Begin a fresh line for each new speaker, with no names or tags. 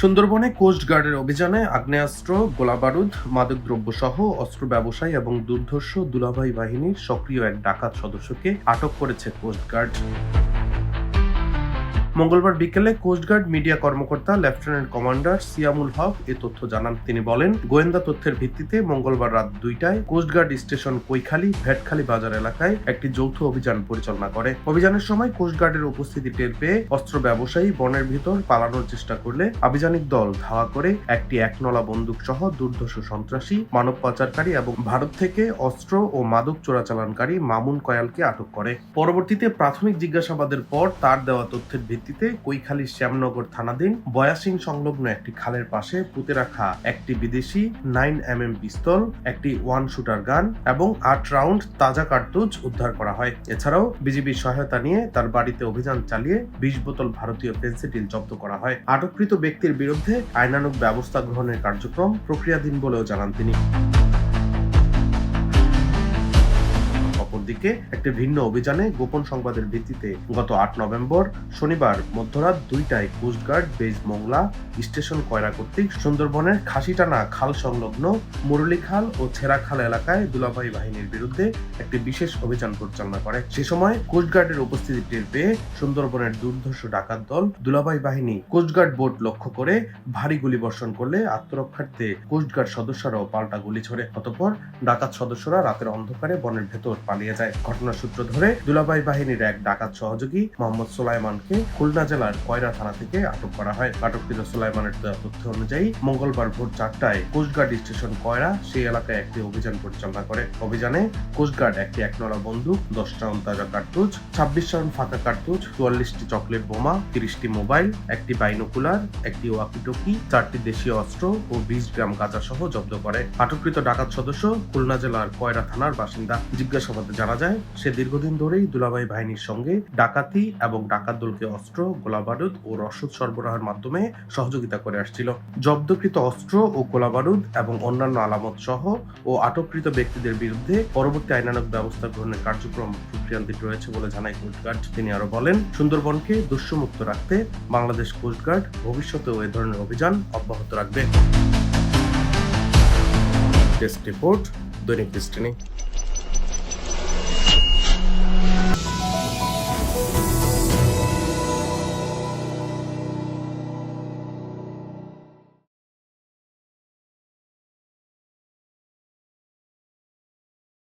সুন্দরবনে কোস্টগার্ডের অভিযানে আগ্নেয়াস্ত্র, গোলাবারুদ, মাদকদ্রব্য সহ অস্ত্র ব্যবসায়ী এবং দুর্ধর্ষ দুলাভাই বাহিনীর সক্রিয় এক ডাকাত সদস্যকে আটক করেছে কোস্টগার্ড মঙ্গলবার বিকেলে কোস্টগার্ড মিডিয়া কর্মকর্তা লেফটেন্যান্ট কমান্ডার সিয়ামুল হক এ তথ্য জানান। তিনি বলেন, গোয়েন্দা তথ্যের ভিত্তিতে মঙ্গলবার রাত দুইটায় কোস্টগার্ড স্টেশন কৈখালী, ভেটখালী বাজার এলাকায় একটি যৌথ অভিযান পরিচালনা করে। অভিযানের সময় কোস্টগার্ডের উপস্থিতি টের পেয়ে অস্ত্র ব্যবসায়ী বনের ভিতর পালানোর চেষ্টা করলে আভিযানিক দল ধাওয়া করে একটি একনলা বন্দুক সহ দুর্ধর্ষ সন্ত্রাসী, মানব পাচারকারী এবং ভারত থেকে অস্ত্র ও মাদক চোরাচালানকারী মামুন কয়ালকে আটক করে। পরবর্তীতে প্রাথমিক জিজ্ঞাসাবাদের পর তার দেওয়া তথ্যের ভিত্তিতে কৈখালীর শ্যামনগর থানাধীন বয়াসিং সংলগ্ন একটি খালের পাশে পুঁতে রাখা একটি বিদেশি নাইন এম এম পিস্তল, একটি ওয়ান শুটার গান এবং আট রাউন্ড তাজা কার্তুজ উদ্ধার করা হয়। এছাড়াও বিজিবির সহায়তা নিয়ে তার বাড়িতে অভিযান চালিয়ে বিশ বোতল ভারতীয় পেন্সিটিল জব্দ করা হয়। আটককৃত ব্যক্তির বিরুদ্ধে আইনানুগ ব্যবস্থা গ্রহণের কার্যক্রম প্রক্রিয়াধীন বলেও জানান তিনি। অপরদিকে একটি ভিন্ন অভিযানে গোপন সংবাদের ভিত্তিতে গত আট নভেম্বর শনিবার মধ্যরাত দুইটায় coast guard base Mongla, station Koyra কর্তৃক সুন্দরবনের খাসিটানা খাল সংলগ্ন মুরলী খাল ও ছেঁড়া খাল এলাকায় দুলাভাই বাহিনীর বিরুদ্ধে একটি বিশেষ অভিযান পরিচালনা করে। সে সময় কোস্টগার্ডের উপস্থিতি টের পেয়ে সুন্দরবনের দুর্ধর্ষ ডাকাত দল দুলাভাই বাহিনী কোস্টগার্ড বোট লক্ষ্য করে ভারী গুলি বর্ষণ করলে আত্মরক্ষার্থে কোস্টগার্ড সদস্যরাও পাল্টা গুলি ছোড়ে। অতঃপর ডাকাত সদস্যরা রাতের অন্ধকারে বনের ভেতর পালিয়ে যায়। ঘটনার সূত্র ধরে দুলাভাই বাহিনীর এক ডাকাত সহযোগী মোহাম্মদ সোলাইমানকে খুলনা জেলার কয়রা থানা থেকে আটক করা হয়। আটককৃত সোলাইমানের দেওয়া তথ্য অনুযায়ী মঙ্গলবার ভোর চারটায় কোস্টগার্ড স্টেশন কয়রা সেই এলাকায় একটি অভিযান পরিচালনা করে। অভিযানে কোস্টগার্ড একটি একনলা বন্দুক দশ রাউন্ড তাজা কার্তুজ ছাব্বিশ রাউন্ড ফাঁকা কার্তুজ, চুয়াল্লিশটি চকলেট বোমা, তিরিশটি মোবাইল, একটি বাইনোকুলার, একটি ওয়াকিটকি, চারটি দেশীয় অস্ত্র ও বিশ গ্রাম গাঁজা সহ জব্দ করে। আটককৃত ডাকাত সদস্য খুলনা জেলার কয়রা থানার বাসিন্দা। জিজ্ঞাসাবাদে জানা যায়, সে দীর্ঘদিন ধরেই দুলাভাই বাহিনীর সঙ্গে ডাকাতি এবং ডাকাত দলকে অস্ত্র, গোলাবারুদ ও রসদ সরবরাহের মাধ্যমে সহযোগিতা করে আসছিল। জব্দকৃত অস্ত্র ও গোলাবারুদ এবং অন্যান্য আলামত সহ ও আটককৃত ব্যক্তিদের বিরুদ্ধে পরবর্তী আইনানক ব্যবস্থা গ্রহণের কার্যক্রম প্রক্রিয়াধীন রয়েছে বলে জানায় কোস্টগার্ড তিনি আরও বলেন, সুন্দরবনকে দস্যুমুক্ত রাখতে বাংলাদেশ কোস্টগার্ড ভবিষ্যতেও এ ধরনের অভিযান অব্যাহত রাখবে। টেস্ট রিপোর্ট দৈনিক ডেস্টিনি